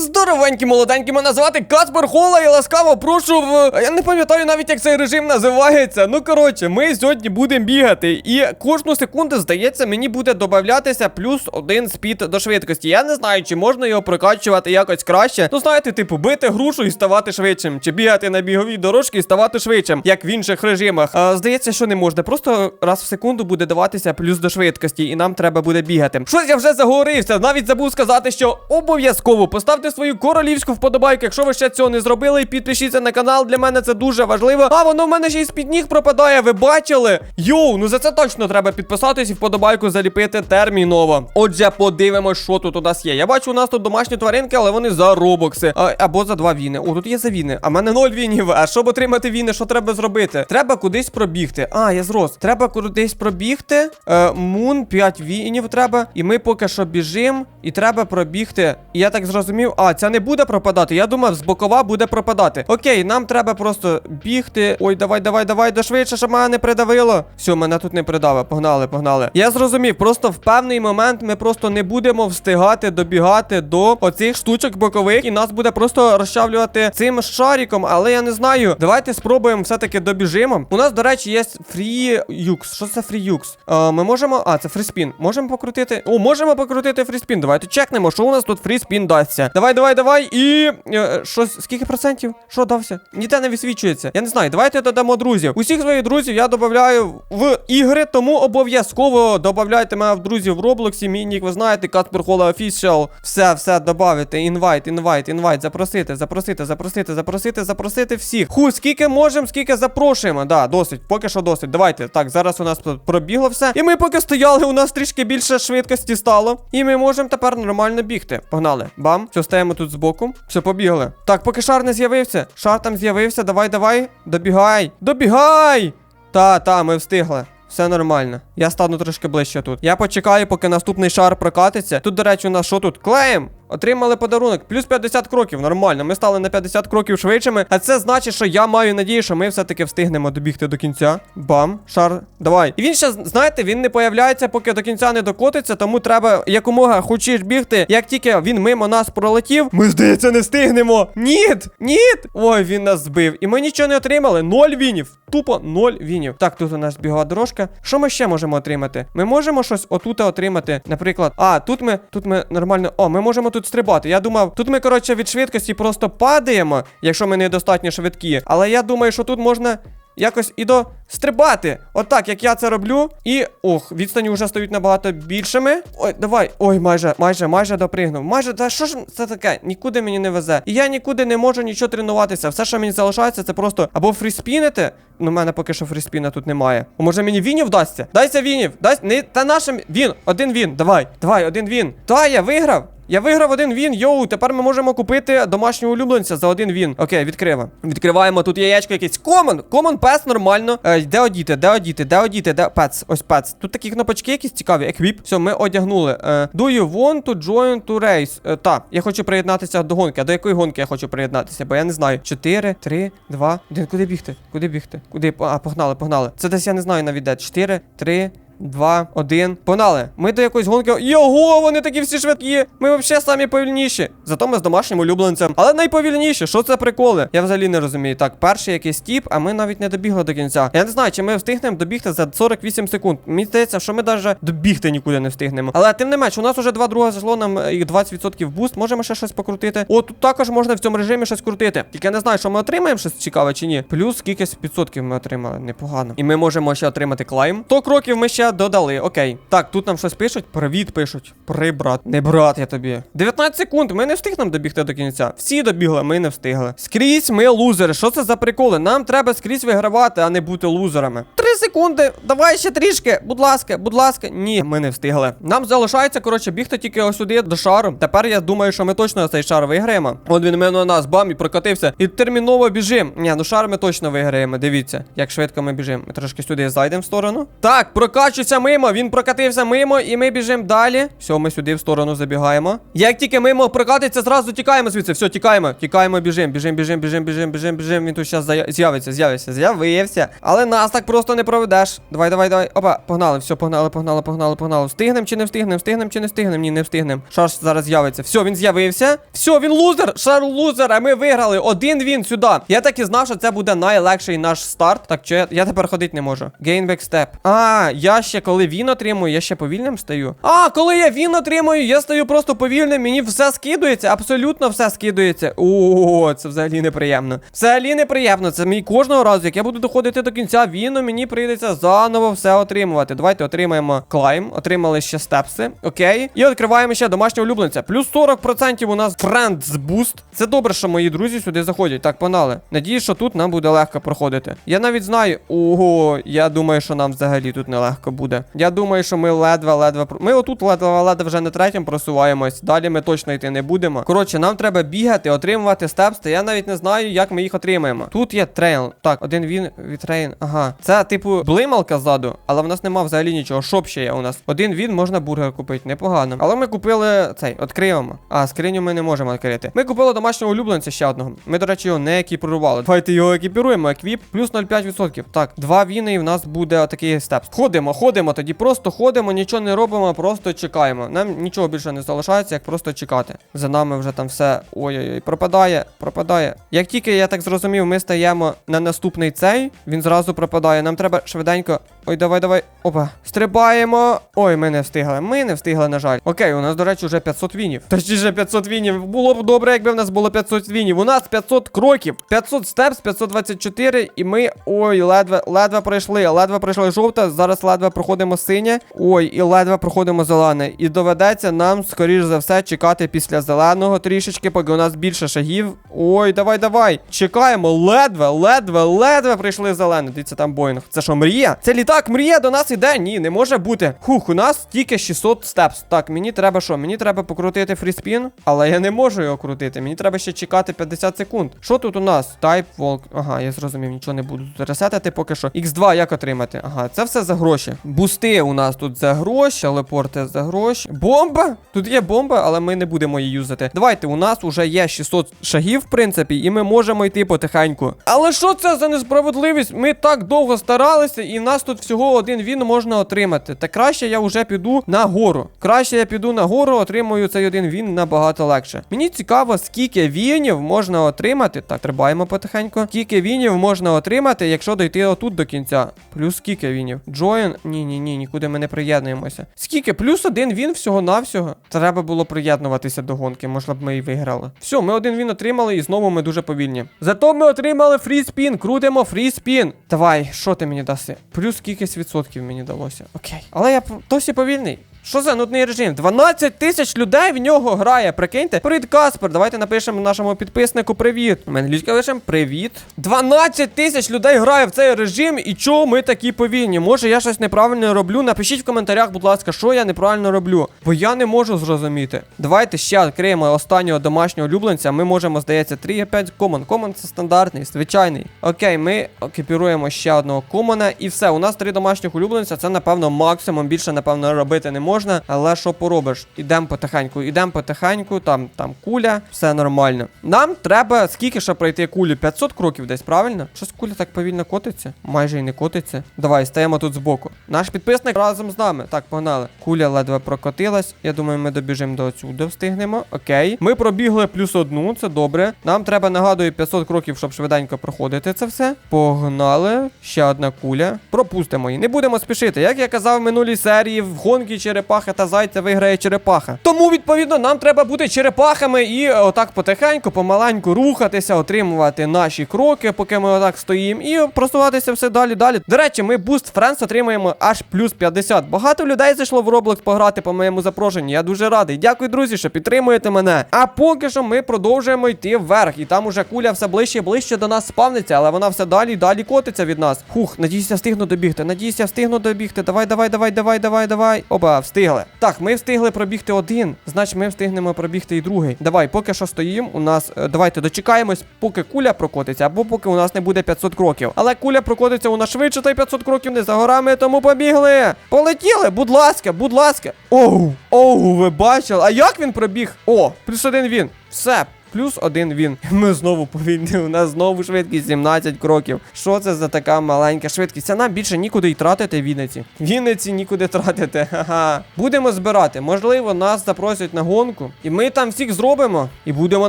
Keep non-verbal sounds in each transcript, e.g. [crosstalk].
Здоровенькі, молоденькі, мене звати Каспер Хола і ласкаво прошу в. Я не пам'ятаю навіть, як цей режим називається. Ну коротше, ми сьогодні будемо бігати. І кожну секунду, здається, мені буде додатися плюс один спід до швидкості. Я не знаю, чи можна його прокачувати якось краще. Ну, знаєте, типу, бити грушу і ставати швидшим, чи бігати на біговій дорожці і ставати швидшим, як в інших режимах. А, здається, що не можна. Просто раз в секунду буде даватися плюс до швидкості, і нам треба буде бігати. Щось я вже заговорився. Навіть забув сказати, що обов'язково поставте свою королівську вподобайку, якщо ви ще цього не зробили, і підпишіться на канал. Для мене це дуже важливо. А воно в мене ще й з-під ніг пропадає. Ви бачили? Йоу, ну за це точно треба підписатись і вподобайку заліпити терміново. Отже, подивимось, що тут у нас є. Я бачу, у нас тут домашні тваринки, але вони за робокси. А, або за два віни. О, тут є за віни. А мене ноль вінів. А щоб отримати віни, що треба зробити? Треба кудись пробігти. А, я зрос. Треба кудись пробігти. Е, мун, 5 вінів треба. І ми поки що біжимо. І треба пробігти. І я так зрозумів. А, ця не буде пропадати. Я думав, з бокова буде пропадати. Окей, нам треба просто бігти. Ой, давай, давай, давай, до швидше, щоб мене не придавило. Все, мене тут не придавило. Погнали, погнали. Я зрозумів, просто в певний момент ми просто не будемо встигати добігати до оцих штучок бокових, і нас буде просто розчавлювати цим шариком, але я не знаю. Давайте спробуємо все-таки добіжимо. У нас, до речі, є фрі юкс. Що це фрі юкс? Е, ми можемо. А, це фріспін. Можемо покрутити. О, можемо покрутити фріспін. Давайте чекнемо, що у нас тут фріспін дасться. Давай, давай, давай. давай. І. е, Щось, скільки процентів? Що дався? Ніде не висвічується. Я не знаю. Давайте додамо друзів. Усіх своїх друзів я додаю в ігри, тому обов'язково додавайте мене в друзів в Роблоксі. Мій нік, ви знаєте, Каспер Хола Official. Все, все, добавити. Інвайт, інвайт, інвайт. Запросити, запросити, запросити, запросити, запросити всіх. Ху, скільки можемо, скільки запрошуємо. Да, досить. Поки що досить. Давайте. Так, зараз у нас пробігло все. І ми поки стояли, у нас трішки більше швидкості стало. І ми можемо тепер нормально бігти. Погнали. Бам. Все, стаємо тут збоку. Все, побігли. Так, поки шар не з'явився. Шар там з'явився. Давай, давай. Добігай. Добігай! Та, та, ми встигли. Все нормально. Я стану трошки ближче тут. Я почекаю, поки наступний шар прокатиться. Тут, до речі, у нас що тут? Клеєм! Отримали подарунок. Плюс 50 кроків. Нормально. Ми стали на 50 кроків швидшими. А це значить, що я маю надію, що ми все-таки встигнемо добігти до кінця. Бам, шар. Давай. І він ще, знаєте, він не появляється, поки до кінця не докотиться, тому треба якомога хочеш бігти. Як тільки він мимо нас пролетів, ми, здається, не встигнемо. Ніт! Ніт! Ой, він нас збив. І ми нічого не отримали. Ноль вінів. Тупо ноль вінів. Так, тут у нас бігова дорожка. Що ми ще можемо отримати? Ми можемо щось отут отримати. Наприклад, а, тут ми, тут ми нормально. О, ми можемо тут стрибати. Я думав, тут ми, коротше, від швидкості просто падаємо, якщо ми недостатньо швидкі. Але я думаю, що тут можна. Якось і до стрибати. Отак, як я це роблю. І. Ох, відстані вже стають набагато більшими. Ой, давай. Ой, майже, майже, майже допригнув. Майже, та що ж це таке? Нікуди мені не везе. І я нікуди не можу нічого тренуватися. Все, що мені залишається, це просто або фріспінити. Ну, в мене поки що фріспіна тут немає. А може мені вінів вдасться? Дайся вінів. Дай... Не, та нашим. Він, один він. Давай. Давай, один він. Та, я виграв. Я виграв один він, йоу, тепер ми можемо купити домашнього улюбленця за один він. Окей, відкриваємо. Відкриваємо тут яєчко якесь. Комон! Комон пес нормально. Е, де одіти, де одіти, де одіти, де пец. Ось пец. Тут такі кнопочки якісь цікаві. Еквіп. Все, ми одягнули. Е, do you want to join to race? Е, так, я хочу приєднатися до гонки. А до якої гонки я хочу приєднатися? Бо я не знаю. 4, 3, 2, 1. Куди бігти? Куди бігти? Куди? А, погнали, погнали. Це десь я не знаю навіть де. 4, 3, Два, один. Погнали. Ми до якоїсь гонки. Його, вони такі всі швидкі. Ми взагалі самі повільніші. Зато ми з домашнім улюбленцем. Але найповільніші. Що це приколи? Я взагалі не розумію. Так, перший якийсь тіп, а ми навіть не добігли до кінця. Я не знаю, чи ми встигнемо добігти за 48 секунд. Мені здається, що ми навіть добігти нікуди не встигнемо. Але тим не менш, у нас уже два друга зайшло нам е, і 20% буст. Можемо ще щось покрутити. О, тут також можна в цьому режимі щось крутити. Тільки я не знаю, що ми отримаємо щось цікаве чи ні. Плюс скількись відсотків ми отримали. Непогано. І ми можемо ще отримати клайм. 100 кроків ми ще додали. Окей. Так, тут нам щось пишуть. Привіт пишуть. При брат. Не брат я тобі. 19 секунд. Ми не встигнемо добігти до кінця. Всі добігли, ми не встигли. Скрізь ми лузери. Що це за приколи? Нам треба скрізь вигравати, а не бути лузерами. Три секунди. Давай ще трішки. Будь ласка, будь ласка. Ні, ми не встигли. Нам залишається, коротше, бігти тільки ось сюди до шару. Тепер я думаю, що ми точно цей шар виграємо. От він мене на нас бам і прокатився. І терміново біжим. Ні, ну шар ми точно виграємо. Дивіться, як швидко ми біжимо. Ми трошки сюди зайдемо в сторону. Так, прокачуємо промчиться мимо, він прокатився мимо, і ми біжимо далі. Все, ми сюди в сторону забігаємо. Як тільки мимо прокатиться, зразу тікаємо звідси. Все, тікаємо, тікаємо, біжимо, біжимо, біжимо, біжимо, біжимо, біжимо, біжимо. Він тут зараз з'явиться, з'явиться, з'явився. Але нас так просто не проведеш. Давай, давай, давай. Опа, погнали, все, погнали, погнали, погнали, погнали. Встигнем чи не встигнем? Встигнем чи не встигнем? Ні, не встигнем. Шар зараз з'явиться. Все, він з'явився. Все, він лузер. Шар лузер, а ми виграли. Один він сюди. Я так і знав, що це буде найлегший наш старт. Так, що я, я тепер ходити не можу. Gainback step. А, я ще коли він отримую, я ще повільним стаю. А, коли я він отримую, я стаю просто повільним. Мені все скидується, абсолютно все скидується. О, це взагалі неприємно. Взагалі неприємно. Це мій кожного разу, як я буду доходити до кінця віну, мені прийдеться заново все отримувати. Давайте отримаємо клайм, отримали ще степси. Окей. І відкриваємо ще домашнього улюбленця. Плюс 40% у нас Friends Boost. Це добре, що мої друзі сюди заходять. Так, погнали. Надіюсь, що тут нам буде легко проходити. Я навіть знаю. Ого, я думаю, що нам взагалі тут нелегко буде. Я думаю, що ми ледве-ледве. Ми отут ледве-ледве вже на третьому просуваємось. Далі ми точно йти не будемо. Коротше, нам треба бігати, отримувати степси. Я навіть не знаю, як ми їх отримаємо. Тут є трейл. Так, один він від трейн. Ага. Це типу блималка ззаду, але в нас нема взагалі нічого. Шоп ще є у нас. Один він можна бургер купити, непогано. Але ми купили цей, відкриємо. А, скриню ми не можемо відкрити. Ми купили домашнього улюбленця ще одного. Ми, до речі, його не екіпірували. Давайте його екіпіруємо. Еквіп плюс 0,5%. Так, два віни і в нас буде отакий степ. Ходимо, ходимо, тоді просто ходимо, нічого не робимо, просто чекаємо. Нам нічого більше не залишається, як просто чекати. За нами вже там все. Ой-ой-ой, пропадає, пропадає. Як тільки я так зрозумів, ми стаємо на наступний цей, він зразу пропадає. Нам треба швиденько. Ой, давай, давай. Опа. Стрибаємо. Ой, ми не встигли. Ми не встигли, на жаль. Окей, у нас, до речі, вже 500 вінів. Точніше, 500 вінів. Було б добре, якби в нас було 500 вінів. У нас 500 кроків, 500 степс, 524, і ми. Ой, ледве, ледве пройшли. Ледве пройшли жовте. Зараз ледве проходимо синє. Ой, і ледве проходимо зелене. І доведеться нам, скоріш за все, чекати після зеленого трішечки, поки у нас більше шагів. Ой, давай, давай. Чекаємо. Ледве, ледве, ледве прийшли зелене. Дивіться, там Боїнг. Це що, мрія? Це літак, мрія до нас іде? Ні, не може бути. Хух, у нас тільки 600 степс. Так, мені треба що? Мені треба покрутити фріспін, але я не можу його крутити. Мені треба ще чекати 50 секунд. Що тут у нас? Type Walk. Ага, я зрозумів, нічого не буду ресетити поки що. X2 як отримати? Ага, це все за гроші. Бусти у нас тут за гроші, лепорти за гроші. Бомба! Тут є бомба, але ми не будемо її юзати. Давайте, у нас уже є 600 шагів, в принципі, і ми можемо йти потихеньку. Але що це за несправедливість? Ми так довго старалися, і нас тут всього один він можна отримати. Та краще я вже піду на гору. Краще я піду на гору, отримую цей один він набагато легше. Мені цікаво, скільки вінів можна отримати. Так, трибаємо потихеньку. Скільки вінів можна отримати, якщо дойти отут до кінця. Плюс скільки вінів? Join? Ні, ні, ні, нікуди ми не приєднуємося. Скільки? Плюс один він всього-навсього. Треба було приєднуватися до гонки, можна б ми і виграли. Все, ми один він отримали, і знову ми дуже повільні. Зато ми отримали фріспін. Крутимо фріспін. Давай, що ти мені даси? Плюс кількість відсотків мені далося. Окей. Але я досі повільний. Що за нудний режим? 12 тисяч людей в нього грає. Прикиньте. Привіт, Каспер. Давайте напишемо нашому підписнику привіт. Ми англійською лишимо привіт. 12 тисяч людей грає в цей режим. І чого ми такі повільні? Може, я щось неправильно роблю? Напишіть в коментарях, будь ласка, що я неправильно роблю. Бо я не можу зрозуміти. Давайте ще відкриємо останнього домашнього улюбленця. Ми можемо, здається, 3 5 комон. Комон це стандартний, звичайний. Окей, ми екіпіруємо ще одного комона. І все. У нас три домашніх улюбленця. Це, напевно, максимум. Більше, напевно, робити не можна. Але що поробиш? Ідемо потихеньку, ідемо потихеньку, там, там куля, все нормально. Нам треба скільки ще пройти кулю? 500 кроків десь, правильно? Щось куля так повільно котиться? Майже і не котиться. Давай, стаємо тут збоку. Наш підписник разом з нами. Так, погнали. Куля ледве прокотилась. Я думаю, ми добіжимо до отсюди, встигнемо. Окей. Ми пробігли плюс одну, це добре. Нам треба, нагадую, 500 кроків, щоб швиденько проходити це все. Погнали. Ще одна куля. Пропустимо її. Не будемо спішити. Як я казав в минулій серії, в гонки черепаха та зайця виграє черепаха. Тому, відповідно, нам треба бути черепахами і е, отак потихеньку, помаленьку рухатися, отримувати наші кроки, поки ми отак стоїмо, і просуватися все далі далі. До речі, ми Boost Friends отримаємо аж плюс 50. Багато людей зайшло в Roblox пограти по моєму запрошенню. Я дуже радий. Дякую, друзі, що підтримуєте мене. А поки що ми продовжуємо йти вверх, і там уже куля все ближче і ближче до нас спавниться, але вона все далі і далі котиться від нас. Хух, надіюся, встигну добігти. Надіюся, встигну добігти. Давай, давай, давай, давай, давай, давай. Опа, встигли. Так, ми встигли пробігти один, значить ми встигнемо пробігти і другий. Давай, поки що стоїмо. У нас е, давайте дочекаємось, поки куля прокотиться, або поки у нас не буде 500 кроків. Але куля прокотиться у нас швидше, та й 500 кроків не за горами, тому побігли. Полетіли, будь ласка, будь ласка. Оу, оу, ви бачили? А як він пробіг? О, плюс один він. Все. Плюс один він. Ми знову повільні. У нас знову швидкість 17 кроків. Що це за така маленька швидкість? А нам більше нікуди й тратити Вінниці. Вінниці нікуди тратити. [laughs] Ха-ха. Будемо збирати. Можливо, нас запросять на гонку. І ми там всіх зробимо. І будемо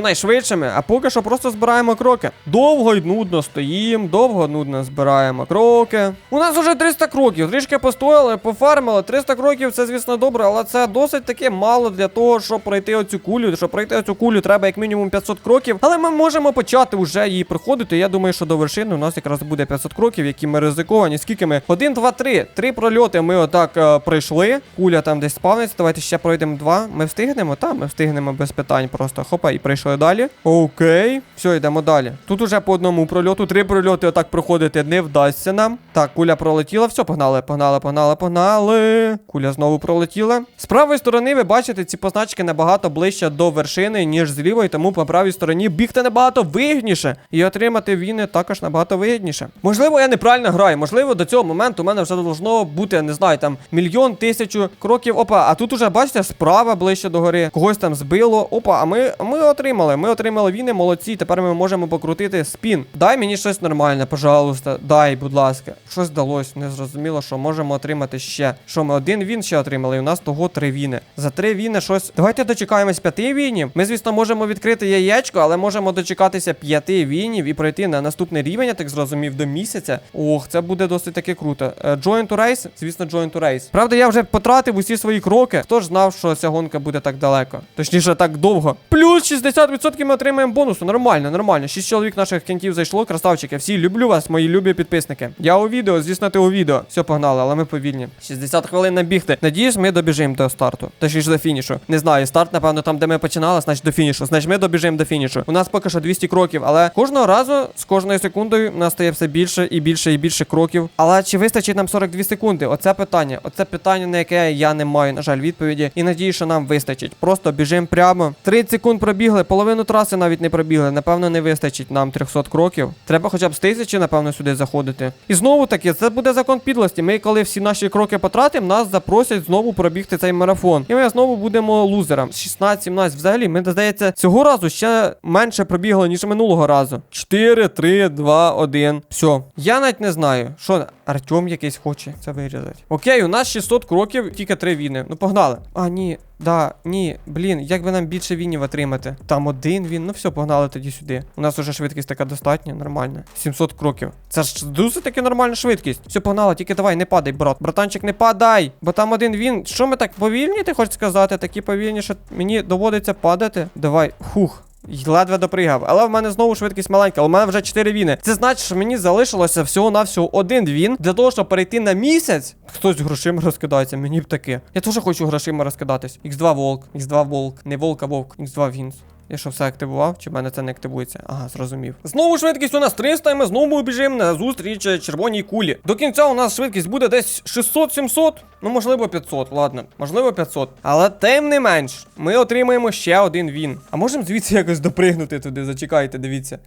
найшвидшими. А поки що просто збираємо кроки. Довго й нудно стоїмо, довго нудно збираємо кроки. У нас уже 300 кроків. Трішки постояли, пофармили. 300 кроків це, звісно, добре, але це досить таки мало для того, щоб пройти оцю кулю. Щоб пройти оцю кулю, треба як мінімум 500 кроків. Але ми можемо почати вже її проходити. Я думаю, що до вершини у нас якраз буде 500 кроків, які ми ризиковані. Скільки ми? 1, 2, 3. Три прольоти ми отак е, пройшли. Куля там десь спавниться. Давайте ще пройдемо два. Ми встигнемо? Так, ми встигнемо без питань. Просто хопа і прийшли далі. Окей. Все, йдемо далі. Тут уже по одному прольоту. Три прольоти отак проходити не вдасться нам. Так, куля пролетіла. Все, погнали, погнали, погнали, погнали. Куля знову пролетіла. З правої сторони ви бачите, ці позначки набагато ближче до вершини, ніж з лівої, тому по правій стороні бігти набагато вигідніше. І отримати віни також набагато вигідніше. Можливо, я неправильно граю. Можливо, до цього моменту у мене вже должно бути, не знаю, там мільйон тисячу кроків. Опа, а тут уже бачите, справа ближче до гори. Когось там збило. Опа, а ми, ми отримали. Ми отримали віни, молодці. Тепер ми можемо покрутити спін. Дай мені щось нормальне, пожалуйста. Дай, будь ласка. Щось вдалося. Не зрозуміло, що можемо отримати ще. Що ми один він ще отримали, і у нас того три віни. За три віни щось. Давайте дочекаємось п'яти вінів. Ми, звісно, можемо відкрити яєчко, але можемо дочекатися п'яти вінів і пройти на наступний рівень, я так зрозумів, до місяця. Ох, це буде досить таки круто. Е, Join to race? Звісно, join to race. Правда, я вже потратив усі свої кроки. Хто ж знав, що ця гонка буде так далеко? Точніше, так довго. Плюс 60% ми отримаємо бонусу. Нормально, нормально. Шість чоловік наших кінтів зайшло. Красавчики. Всі люблю вас, мої любі підписники. Я у відео, звісно, ти у відео. Все, погнали, але ми повільні. 60 хвилин набігти. Надіюсь, ми добіжимо до старту. Точніше до фінішу. Не знаю, старт, напевно, там, де ми починали, значить до фінішу. Значить, ми добіжимо до фінішу. У нас поки що 200 кроків, але кожного разу з кожною секундою у нас стає все більше і більше і більше кроків. Але чи вистачить нам 42 секунди? Оце питання. Оце питання, на яке я не маю, на жаль, відповіді. І надію, що нам вистачить. Просто біжимо прямо. 30 секунд пробігли, половину траси навіть не пробігли. Напевно, не вистачить нам 300 кроків. Треба хоча б з тисячі, напевно, сюди заходити. І знову таки, це буде закон підлості. Ми, коли всі наші кроки потратимо, нас запросять знову пробігти цей марафон. І ми знову будемо лузером. 16-17. Взагалі, ми здається, цього разу ще менше пробігло, ніж минулого разу. 4, 3, 2, 1. Все. Я навіть не знаю, що Артем якийсь хоче це вирізати. Окей, у нас 600 кроків, тільки 3 віни. Ну погнали. А, ні. Да, ні, блін, як би нам більше вінів отримати? Там один він, ну все, погнали тоді сюди. У нас уже швидкість така достатня, нормальна. 700 кроків. Це ж досить таки нормальна швидкість. Все, погнали, тільки давай, не падай, брат. Братанчик, не падай! Бо там один він. Що ми так повільні, ти хочеш сказати? Такі повільні, що мені доводиться падати. Давай, хух. Ледве допригав, але в мене знову швидкість маленька, але в мене вже 4 віни. Це значить, що мені залишилося всього-навсього один він для того, щоб перейти на місяць. Хтось грошима розкидається, мені б таке. Я теж хочу грошима розкидатись. X2 волк, X2 волк, не волк, а вовк, X2 вінс. Я що все активував, чи в мене це не активується? Ага, зрозумів. Знову швидкість у нас 300, і ми знову біжимо на зустріч е, червоній кулі. До кінця у нас швидкість буде десь 600-700, ну можливо 500, ладно, можливо 500. Але тим не менш, ми отримаємо ще один він. А можемо звідси якось допригнути туди, зачекайте, дивіться.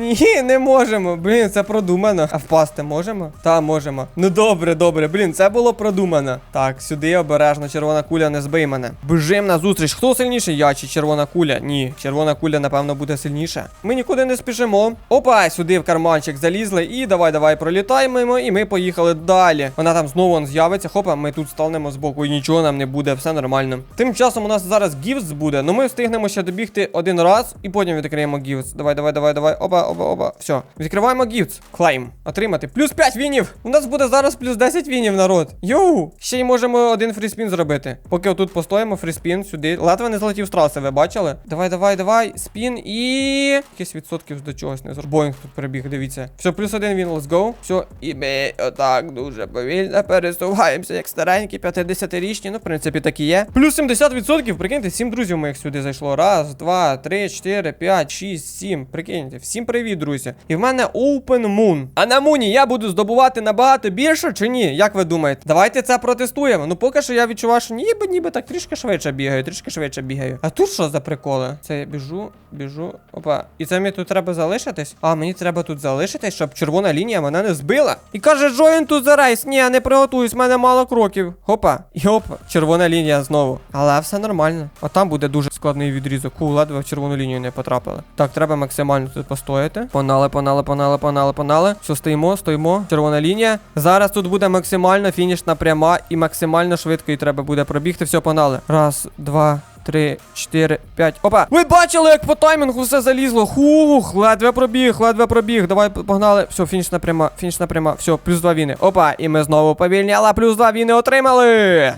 Ні, не можемо. Блін, це продумано. А впасти можемо? Та, можемо. Ну добре, добре, блін, це було продумано. Так, сюди обережно, червона куля, не збий мене. Біжим на зустріч. Хто сильніший? Я чи червона куля? Ні, червона куля, напевно, буде сильніша. Ми нікуди не спішимо. Опа, сюди в карманчик залізли. І давай, давай, пролітаємо. І ми поїхали далі. Вона там знову з'явиться. Хопа, ми тут станемо з боку і нічого нам не буде, все нормально. Тим часом у нас зараз гівс буде, але ми встигнемо ще добігти один раз і потім відкриємо гівс. Давай, давай, давай, давай. Опа, опа, опа. Все. Відкриваємо гівс. Клейм. Отримати. Плюс 5 вінів. У нас буде зараз плюс 10 вінів, народ. Йоу. Ще й можемо один фріспін зробити. Поки отут постоїмо, фріспін сюди. Ледве не злетів з траси, ви бачили? Давай, давай, давай, давай. Спін і. Якийсь відсотків до чогось не зробив. Боїнг тут перебіг, дивіться. Все, плюс один він, let's go. Все, і ми отак дуже повільно пересуваємося, як старенькі 50-річні. Ну, в принципі, так і є. Плюс 70%, прикиньте, 7 друзів моїх сюди зайшло. Раз, два, три, чотири, п'ять, шість, сім. Прикиньте, всім привіт, друзі. І в мене Open Moon. А на Муні я буду здобувати набагато більше чи ні? Як ви думаєте? Давайте це протестуємо. Ну, поки що я відчуваю, що ніби, ніби так трішки швидше бігаю, трішки швидше бігаю. А тут що за приколи? Це я біжу, біжу. Опа. І це мені тут треба залишитись? А, мені треба тут залишитись, щоб червона лінія мене не збила. І каже, join the race. Ні, не приготуюсь, в мене мало кроків. Хопа. І опа. Червона лінія знову. Але все нормально. А там буде дуже складний відрізок. Ку, ледве в червону лінію не потрапили. Так, треба максимально тут постояти. Понали, понали, понали, понали, понали. Все, стоїмо, стоїмо. Червона лінія. Зараз тут буде максимально фінішна пряма і максимально швидко і треба буде пробігти. Все, понали. Раз, два. Три, чотири, п'ять. Опа! Ви бачили, як по таймінгу все залізло. Хух, ледве пробіг, ледве пробіг. Давай погнали. Все, фінішна пряма, фінішна пряма. Все, плюс два віни. Опа, і ми знову повільні, але плюс два віни отримали.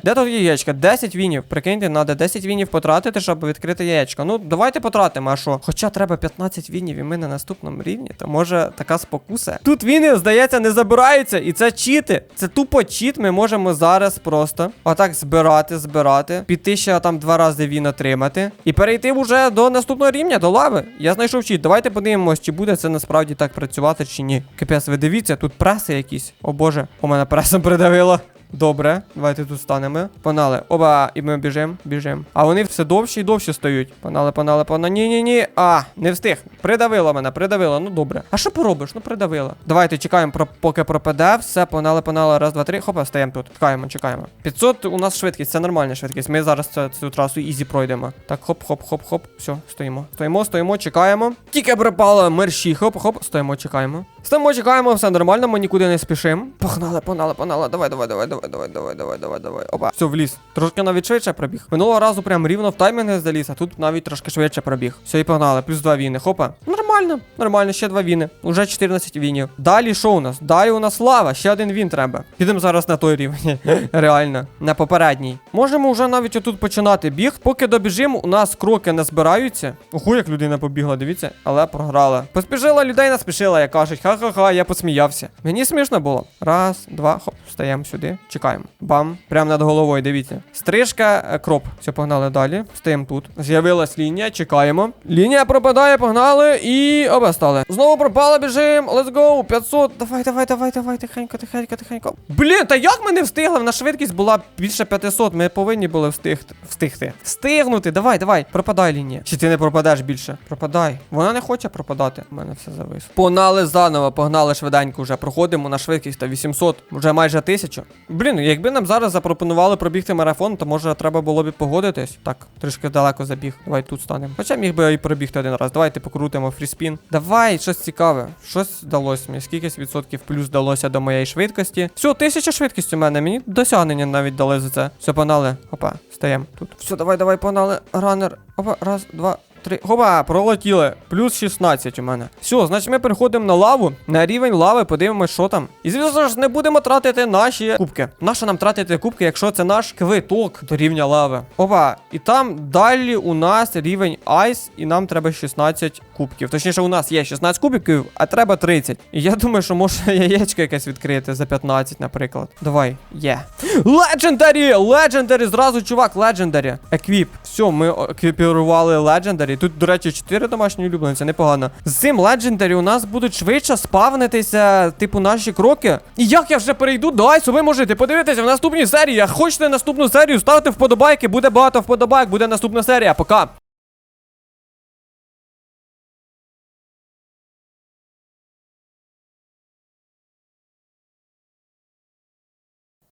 Де тут яєчка? 10 вінів. Прикиньте, треба 10 вінів потратити, щоб відкрити яєчко. Ну, давайте потратимо, а що? Хоча треба 15 вінів, і ми на наступному рівні, то може така спокуса. Тут віни, здається, не забираються, і це чіти. Це тупо чіт. Ми можемо зараз просто отак збирати, збирати, піти ще там два рази він отримати. І перейти вже до наступного рівня, до лави. Я знайшов чіт. Давайте подивимось, чи буде це насправді так працювати, чи ні. Капець, ви дивіться, тут преси якісь. О боже, у мене пресом придавило. Добре, давайте тут станемо. Панали. Оба, і ми біжимо, біжимо. А вони все довші і довші стають. Панали, панали, панали. Ні, ні, ні. А, не встиг. Придавило мене, придавило. Ну добре. А що поробиш? Ну придавило. Давайте чекаємо, поки пропаде. Все, панали, панали. Раз, два, три. Хопа, стаємо тут. Чекаємо, чекаємо. 500 у нас швидкість, це нормальна швидкість. Ми зараз цю, цю трасу ізі пройдемо. Так, хоп, хоп, хоп, хоп. Все, стоїмо. Стоїмо, стоїмо, чекаємо. Тільки пропало мерші. Хоп, хоп, стоїмо, чекаємо. Стоїмо, чекаємо, все нормально, ми нікуди не спішимо. Погнали, погнали, погнали. Давай, давай, давай, давай, давай, давай, давай, давай, давай. Опа. Все, вліз. Трошки навіть швидше пробіг. Минулого разу прям рівно в таймінг заліз, а тут навіть трошки швидше пробіг. Все, і погнали. Плюс два віни. Хопа. Нормально, нормально, ще два віни. Уже 14 вінів. Далі що у нас? Далі у нас лава, ще один він треба. Підемо зараз на той рівень. [laughs] Реально, на попередній. Можемо вже навіть отут починати біг. Поки добіжимо, у нас кроки не збираються. Ого, як людина побігла, дивіться, але програла. Поспішила людей наспішила, як кажуть. Ха-ха-ха, я посміявся. Мені смішно було. Раз, два, хоп, встаємо сюди. Чекаємо. Бам. Прямо над головою, дивіться. Стрижка, е, кроп. Все, погнали далі. Стоїмо тут. З'явилась лінія, чекаємо. Лінія пропадає, погнали і оба стали. Знову пропала, біжим. Let's go. 500. Давай, давай, давай, давай, тихенько, тихенько, тихенько. Блін, та як ми не встигли? В нас швидкість була більше 500. Ми повинні були встигти. Встигти. Встигнути. Давай, давай. Пропадай лінія. Чи ти не пропадеш більше? Пропадай. Вона не хоче пропадати. У мене все зависло. Погнали заново, погнали швиденько вже. Проходимо на швидкість та 800, вже майже 1000. Блін, якби нам зараз запропонували пробігти марафон, то може треба було б погодитись. Так, трішки далеко забіг. Давай тут станемо. Хоча міг би і пробігти один раз. Давайте покрутимо фріспін. Давай, щось цікаве. Щось вдалося мені. Скільки відсотків плюс вдалося до моєї швидкості. Все, тисяча швидкість у мене. Мені досягнення навіть дали за це. Все, погнали. Опа, стаємо тут. Все, давай, давай, погнали. Ранер. Опа, раз, два. Три. Хопа, пролетіли. Плюс 16 у мене. Все, значить ми переходимо на лаву. На рівень лави, подивимось, що там. І звісно ж, не будемо тратити наші кубки. Нащо нам тратити кубки, якщо це наш квиток до рівня лави? Опа, і там далі у нас рівень айс, і нам треба 16 кубків. Точніше, у нас є 16 кубків, а треба 30. І я думаю, що може [laughs] яєчко якесь відкрити за 15, наприклад. Давай, є. Легендарі! Легендарі! Зразу, чувак, легендарі. Еквіп. Все, ми еквіпірували легендарі. Тут, до речі, 4 домашні улюбленці, непогано. З цим легендарі у нас будуть швидше спавнитися, типу, наші кроки. І як я вже перейду до Айсу, ви можете подивитися в наступній серії. А хочете наступну серію, ставте вподобайки, буде багато вподобайк, буде наступна серія. Пока.